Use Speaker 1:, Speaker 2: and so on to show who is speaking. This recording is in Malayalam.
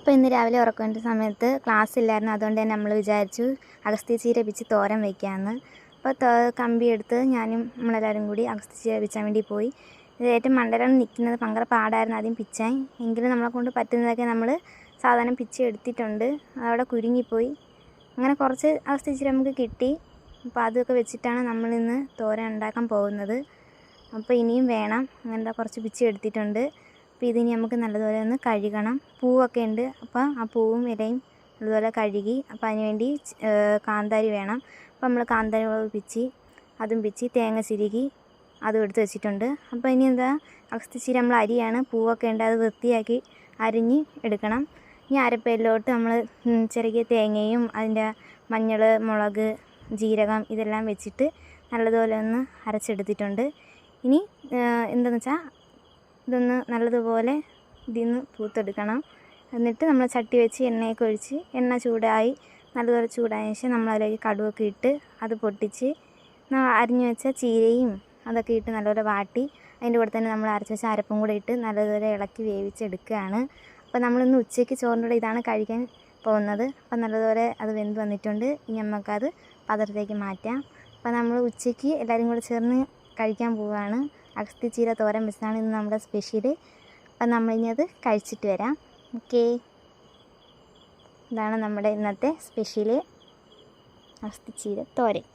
Speaker 1: അപ്പോൾ ഇന്ന് രാവിലെ ഉറക്കേണ്ട സമയത്ത് ക്ലാസ് ഇല്ലായിരുന്നു. അതുകൊണ്ട് തന്നെ നമ്മൾ വിചാരിച്ചു അഗസ്തി ചീര പിച്ച് തോരൻ വയ്ക്കാമെന്ന് അപ്പോൾ കമ്പി എടുത്ത് ഞാനും നമ്മളെല്ലാവരും കൂടി അഗസ്തി ചീര പിച്ചാൻ വേണ്ടി പോയി. ഇത് ഏറ്റവും മണ്ടലാണ് നിൽക്കുന്നത് ഭയങ്കര പാടായിരുന്നു ആദ്യം പിച്ചാൻ. എങ്കിലും നമ്മളെ കൊണ്ട് പറ്റുന്നതൊക്കെ നമ്മൾ സാധാരണ പിച്ച് എടുത്തിട്ടുണ്ട്. അവിടെ കുരുങ്ങിപ്പോയി. അങ്ങനെ കുറച്ച് അഗസ്തി ചീര നമുക്ക് കിട്ടി. അപ്പോൾ അതൊക്കെ വെച്ചിട്ടാണ് നമ്മളിന്ന് തോരൻ ഉണ്ടാക്കാൻ പോകുന്നത്. അപ്പോൾ ഇനിയും വേണം. അങ്ങനത്തെ കുറച്ച് പിച്ച് എടുത്തിട്ടുണ്ട്. അപ്പോൾ ഇതിനി നമുക്ക് നല്ലതുപോലെ ഒന്ന് കഴുകണം. പൂവൊക്കെ ഉണ്ട്. അപ്പോൾ ആ പൂവും ഇലയും നല്ലതുപോലെ കഴുകി അപ്പോൾ അതിനുവേണ്ടി വേണ്ടി കാന്താരി വേണം. അപ്പോൾ നമ്മൾ കാന്താരി മുളക് പിച്ചി അതും പിച്ചി തേങ്ങ ചിരുകി അതും എടുത്ത് വെച്ചിട്ടുണ്ട്. അപ്പോൾ ഇനി എന്താ അക്സ്തിച്ചിരി നമ്മൾ അരിയാണ്. പൂവൊക്കെ ഉണ്ട്. അത് വൃത്തിയാക്കി അരിഞ്ഞ് എടുക്കണം. ഇനി അരപ്പയിലോട്ട് നമ്മൾ ചെറിയ തേങ്ങയും അതിന്റെ മഞ്ഞൾ മുളക് ജീരകം ഇതെല്ലാം വെച്ചിട്ട് നല്ലതുപോലെ ഒന്ന് അരച്ചെടുത്തിട്ടുണ്ട്. ഇനി എന്താണെന്ന് വെച്ചാൽ ഇതൊന്ന് നല്ലതുപോലെ ഇതിന്ന് പൂത്തെടുക്കണം. എന്നിട്ട് നമ്മൾ ചട്ടി വെച്ച് എണ്ണയൊക്കെ ഒഴിച്ച് എണ്ണ ചൂടായി നല്ലതുപോലെ ചൂടായ ശേഷം നമ്മൾ അതിലേക്ക് കടുവൊക്കെ ഇട്ട് അത് പൊട്ടിച്ച് അരിഞ്ഞു വെച്ച ചീരയും അതൊക്കെ ഇട്ട് നല്ലപോലെ വാട്ടി അതിന്റെ കൂടെ തന്നെ നമ്മൾ അരച്ച് വെച്ച അരപ്പും കൂടെ ഇട്ട് നല്ലതുപോലെ ഇളക്കി വേവിച്ചെടുക്കുകയാണ്. അപ്പോൾ നമ്മളിന്ന് ഉച്ചയ്ക്ക് ചോറിന്റെ കൂടെ ഇതാണ് കഴിക്കാൻ പോകുന്നത്. അപ്പോൾ നല്ലതുപോലെ അത് വെന്ത് വന്നിട്ടുണ്ട്. ഇനി നമുക്കത് പാത്രത്തിലേക്ക് മാറ്റാം. അപ്പോൾ നമ്മൾ ഉച്ചയ്ക്ക് എല്ലാവരും കൂടെ ചേർന്ന് കഴിക്കാൻ പോവുകയാണ്. അഗസ്ത്യ ചീര തോരൻ വെച്ചാണ് ഇന്ന് നമ്മുടെ സ്പെഷ്യൽ അപ്പം നമ്മളിനി അത് കഴിച്ചിട്ട് വരാം. ഓക്കേ ഇതാണ് നമ്മുടെ ഇന്നത്തെ സ്പെഷ്യൽ അഗസ്തിച്ചീര ചീര തോരൻ.